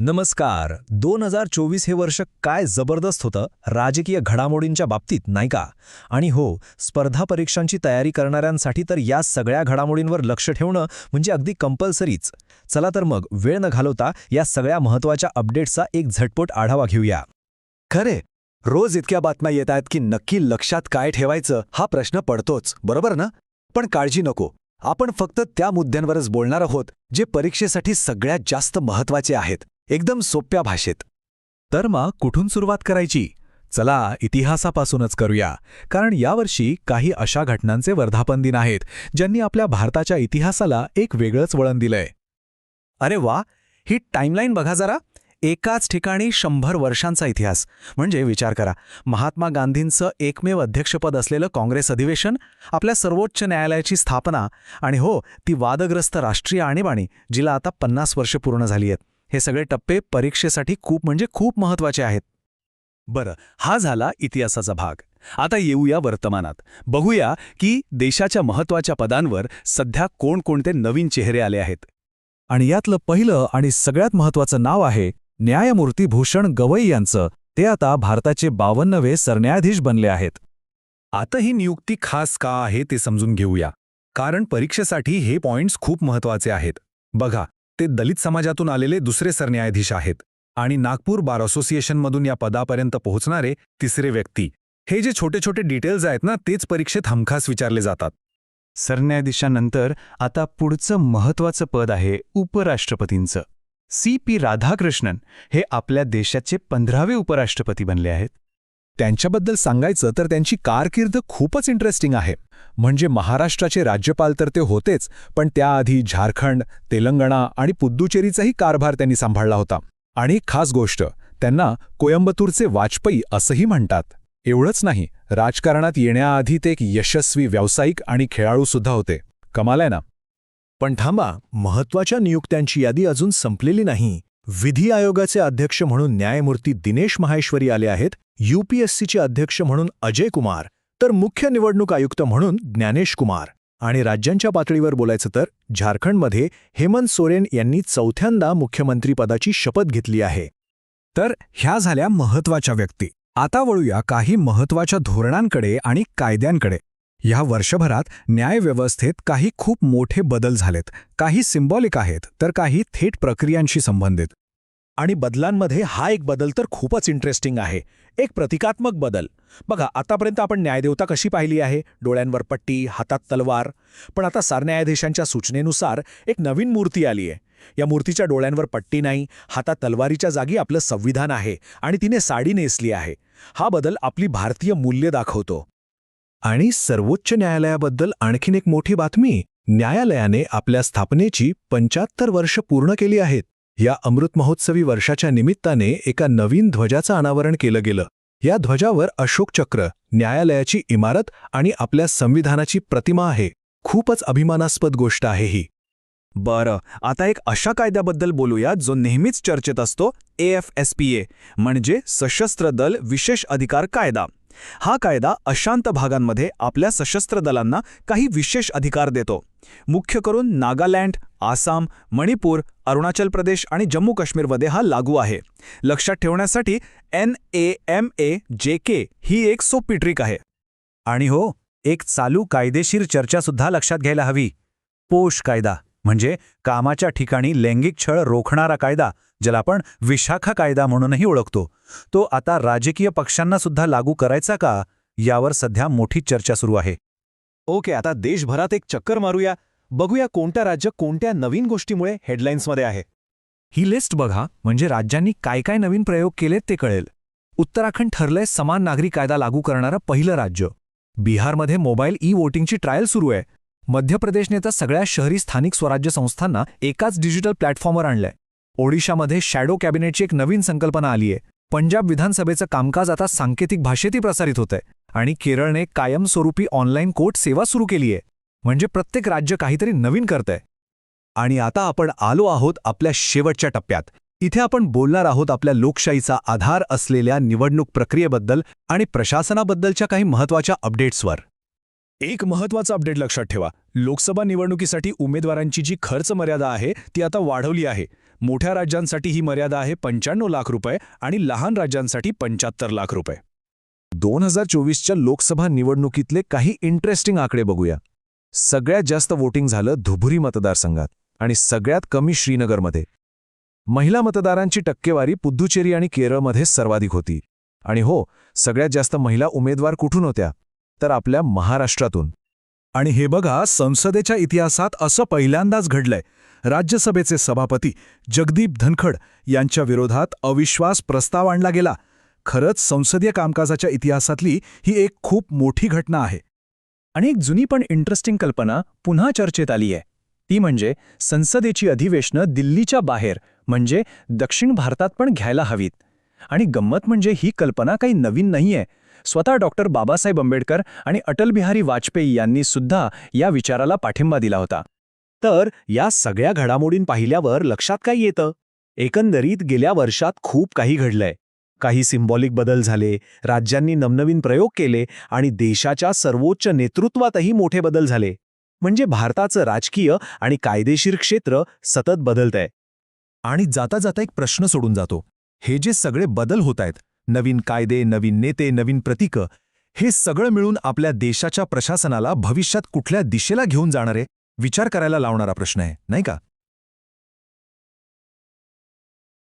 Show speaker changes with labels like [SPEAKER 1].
[SPEAKER 1] नमस्कार. दोन हजार चोवीस हे वर्ष काय जबरदस्त होतं राजकीय घडामोडींच्या बाबतीत नाही का? आणि हो स्पर्धा परीक्षांची तयारी करणाऱ्यांसाठी तर या सगळ्या घडामोडींवर लक्ष ठेवणं म्हणजे अगदी कंपल्सरीच. चला तर मग वेळ न घालवता या सगळ्या महत्त्वाच्या अपडेट्सचा एक झटपट आढावा घेऊया.
[SPEAKER 2] खरे. रोज इतक्या बातम्या येत आहेत की नक्की लक्षात काय ठेवायचं हा प्रश्न पडतोच बरोबर ना? पण काळजी नको. आपण फक्त त्या मुद्द्यांवरच बोलणार आहोत जे परीक्षेसाठी सगळ्यात जास्त महत्त्वाचे आहेत. एकदम सोप्या भाषेत.
[SPEAKER 3] तर मग कुठून सुरुवात करायची? चला इतिहासापासूनच करूया. कारण यावर्षी काही अशा घटनांचे वर्धापन दिन आहेत ज्यांनी आपल्या भारताच्या इतिहासाला एक वेगळंच वळण दिलंय.
[SPEAKER 2] अरे वा! ही टाईमलाईन बघा जरा. एकाच ठिकाणी शंभर वर्षांचा इतिहास. म्हणजे विचार करा महात्मा गांधींचं एकमेव अध्यक्षपद असलेलं काँग्रेस अधिवेशन आपल्या सर्वोच्च न्यायालयाची स्थापना आणि हो ती वादग्रस्त राष्ट्रीय आणीबाणी जिला आता पन्नास वर्ष पूर्ण झाली आहेत. हे सगळे टप्पे परीक्षेसाठी खूप म्हणजे खूप महत्त्वाचे आहेत.
[SPEAKER 3] बरं हा झाला इतिहासाचा भाग. आता येऊया वर्तमानात. बघूया की देशाच्या महत्त्वाच्या पदांवर सध्या कोणकोणते नवीन चेहरे आले आहेत. आणि यातलं पहिलं आणि सगळ्यात महत्त्वाचं नाव आहे न्यायमूर्ती भूषण गवई यांचं. ते आता भारताचे बावन्नवे सरन्यायाधीश बनले आहेत. आता ही नियुक्ती खास का आहे ते समजून घेऊया. कारण परीक्षेसाठी हे पॉइंट्स खूप महत्त्वाचे आहेत. बघा ते दलित समाजातून आलेले दुसरे सरन्यायाधीश आहेत आणि नागपूर बार असोसिएशनमधून या पदापर्यंत पोहोचणारे तिसरे व्यक्ती. हे जे छोटे छोटे डिटेल्स आहेत ना तेच परीक्षेत हमखास विचारले जातात.
[SPEAKER 4] सरन्यायाधीशानंतर आता पुढचं महत्वाचं पद आहे उपराष्ट्रपतींचं. सी पी राधाकृष्णन हे आपल्या देशाचे पंधरावे उपराष्ट्रपती बनले आहेत.
[SPEAKER 3] त्यांच्याबद्दल सांगायचं तर त्यांची कारकीर्द खूपच इंटरेस्टिंग आहे. म्हणजे महाराष्ट्राचे राज्यपाल तर ते होतेच पण त्याआधी झारखंड तेलंगणा आणि पुद्दुचेरीचाही कारभार त्यांनी सांभाळला होता. आणि खास गोष्ट त्यांना कोयंबतूरचे वाजपेयी असंही म्हणतात. एवढंच नाही राजकारणात येण्याआधी ते एक यशस्वी व्यावसायिक आणि खेळाडूसुद्धा होते. कमाल आहे ना?
[SPEAKER 1] पण थांबा महत्त्वाच्या नियुक्त्यांची यादी अजून संपलेली नाही. विधी आयोगाचे अध्यक्ष म्हणून न्यायमूर्ती दिनेश माहेश्वरी आले आहेत यूपीएससीचे अध्यक्ष म्हणून अजय कुमार तर मुख्य निवडणूक आयुक्त म्हणून ज्ञानेश कुमार. आणि राज्यांच्या पातळीवर बोलायचं तर झारखंडमध्ये हेमंत सोरेन यांनी चौथ्यांदा मुख्यमंत्रीपदाची शपथ घेतली आहे.
[SPEAKER 3] तर ह्या झाल्या महत्त्वाच्या व्यक्ती. आता वळूया काही महत्त्वाच्या धोरणांकडे आणि कायद्यांकडे. ह्या वर्षभरात न्यायव्यवस्थेत काही खूप मोठे बदल झालेत. काही सिम्बॉलिक आहेत तर काही थेट प्रक्रियांशी संबंधित.
[SPEAKER 1] आणि बदलांमध्ये हा एक बदल तर खूपच इंटरेस्टिंग आहे. एक प्रतिकात्मक बदल. बघा आतापर्यंत आपण न्यायदेवता कशी पाहिली आहे? डोळ्यांवर पट्टी हातात तलवार. पण आता सरन्यायाधीशांच्या सूचनेनुसार एक नवीन मूर्ती आली आहे. या मूर्तीच्या डोळ्यांवर पट्टी नाही हातात तलवारीच्या जागी आपलं संविधान आहे आणि तिने साडी नेसली आहे. हा बदल आपली भारतीय मूल्य दाखवतो.
[SPEAKER 3] आणि सर्वोच्च न्यायालयाबद्दल आणखीन एक मोठी बातमी. न्यायालयाने आपल्या स्थापनेची पंच्याहत्तर वर्ष पूर्ण केली आहेत. या अमृत महोत्सवी वर्षाच्या निमित्ताने एका नवीन ध्वजाचं अनावरण केलं गेलं. या ध्वजावर अशोक चक्र न्यायालयाची इमारत आणि आपल्या संविधानाची प्रतिमा आहे. खूपच अभिमानास्पद गोष्ट आहे ही.
[SPEAKER 4] बरं आता एक अशा कायद्याबद्दल बोलूया जो नेहमीच चर्चेत असतो एएफएसपीए म्हणजे सशस्त्र दल विशेष अधिकार कायदा. हा कायदा अशांत भागांमध्ये आपल्या सशस्त्र दलांना काही विशेष अधिकार देतो. मुख्य करून नागालँड आसाम मणिपूर अरुणाचल प्रदेश आणि जम्मू काश्मीरमध्ये हा लागू आहे. लक्षात ठेवण्यासाठी एन ए एम ए जे के ही एक सोपी ट्रिक आहे.
[SPEAKER 2] आणि हो एक चालू कायदेशीर चर्चासुद्धा लक्षात घ्यायला हवी. पोष कायदा म्हणजे कामाच्या ठिकाणी लैंगिक छळ रोखणारा कायदा ज्याला आपण विशाखा कायदा म्हणूनही ओळखतो. तो आता राजकीय पक्षांना सुद्धा लागू करायचा का? यावर सध्या मोठी चर्चा सुरू आहे.
[SPEAKER 1] ओके आता देशभरात एक चक्कर मारूया. बघूया कोणत्या राज्य कोणत्या नवीन गोष्टीमुळे हेडलाईन्समध्ये आहे.
[SPEAKER 3] ही लिस्ट बघा म्हणजे राज्यांनी काय काय नवीन प्रयोग केलेत ते कळेल. उत्तराखंड ठरलंय समान नागरी कायदा लागू करणारं पहिलं राज्य. बिहारमध्ये मोबाईल ई वोटिंगची ट्रायल सुरू आहे. मध्य प्रदेशने तर सगळ्या शहरी स्थानिक स्वराज्य संस्थांना एकाच डिजिटल प्लॅटफॉर्मवर आणलंय. ओडिशामध्ये शॅडो कॅबिनेटची एक नवीन संकल्पना आली आहे पंजाब विधानसभेचं कामकाज आता सांकेतिक भाषेतही प्रसारित होतंय. आणि केरळने कायमस्वरूपी ऑनलाईन कोर्ट सेवा सुरू केली आहे. म्हणजे प्रत्येक राज्य काहीतरी नवीन करतंय.
[SPEAKER 2] आणि आता आपण आलो आहोत आपल्या शेवटच्या टप्प्यात. इथे आपण बोलणार आहोत आपल्या लोकशाहीचा आधार असलेल्या निवडणूक प्रक्रियेबद्दल आणि प्रशासनाबद्दलच्या काही महत्त्वाच्या अपडेट्सवर.
[SPEAKER 1] एक महत्त्वाचा अपडेट लक्षात ठेवा. लोकसभा निवडणुकीसाठी उमेदवारांची जी खर्च मर्यादा आहे ती आता वाढवली आहे.
[SPEAKER 3] मोठ्या राज्यांसाठी ही मर्यादा आहे पंच्याण्णव लाख रुपये आणि लहान राज्यांसाठी पंच्याहत्तर लाख रुपये.
[SPEAKER 4] दोन हजार चोवीसच्या लोकसभा निवडणुकीतले काही इंटरेस्टिंग आकडे बघूया. सगळ्यात जास्त वोटिंग झालं धुबुरी मतदारसंघात आणि सगळ्यात कमी श्रीनगरमध्ये. महिला मतदारांची टक्केवारी पुद्दुचेरी आणि केरळमध्ये सर्वाधिक होती. आणि हो सगळ्यात जास्त महिला उमेदवार कुठून होत्या? तर आपल्या महाराष्ट्रातून.
[SPEAKER 3] आणि हे बघा संसदेच्या इतिहासात असं पहिल्यांदाच घडलंय. राज्यसभेचे सभापती जगदीप धनखड यांच्या विरोधात अविश्वास प्रस्ताव आणला गेला. खरंच संसदीय कामकाजाच्या इतिहासातली ही एक खूप मोठी घटना आहे.
[SPEAKER 5] आणि एक जुनी पण इंटरेस्टिंग कल्पना पुन्हा चर्चेत आली आहे. ती म्हणजे संसदेची अधिवेशनं दिल्लीच्या बाहेर म्हणजे दक्षिण भारतात पण घ्यायला हवीत. आणि गंमत म्हणजे ही कल्पना काही नवीन नाहीये. स्वतः डॉक्टर बाबासाहेब आंबेडकर आणि अटलबिहारी वाजपेयी यांनी सुद्धा या विचाराला पाठिंबा दिला होता.
[SPEAKER 1] तर या सगळ्या घडामोडीं पाहिल्यावर लक्षात काय येतं? एकंदरीत गेल्या वर्षात खूप काही घडलंय. काही सिम्बॉलिक बदल झाले राज्यांनी नवनवीन प्रयोग केले आणि देशाच्या सर्वोच्च नेतृत्वातही मोठे बदल झाले. म्हणजे भारताचं राजकीय आणि कायदेशीर क्षेत्र सतत बदलतंय.
[SPEAKER 4] आणि जाता जाता एक प्रश्न सोडून जातो. हे जे सगळे बदल होत आहेत नवीन कायदे नवीन नेते नवीन प्रतीकं हे सगळं मिळून आपल्या देशाच्या प्रशासनाला भविष्यात कुठल्या दिशेला घेऊन जाणारे विचार करायला लावणारा प्रश्न आहे नाही का?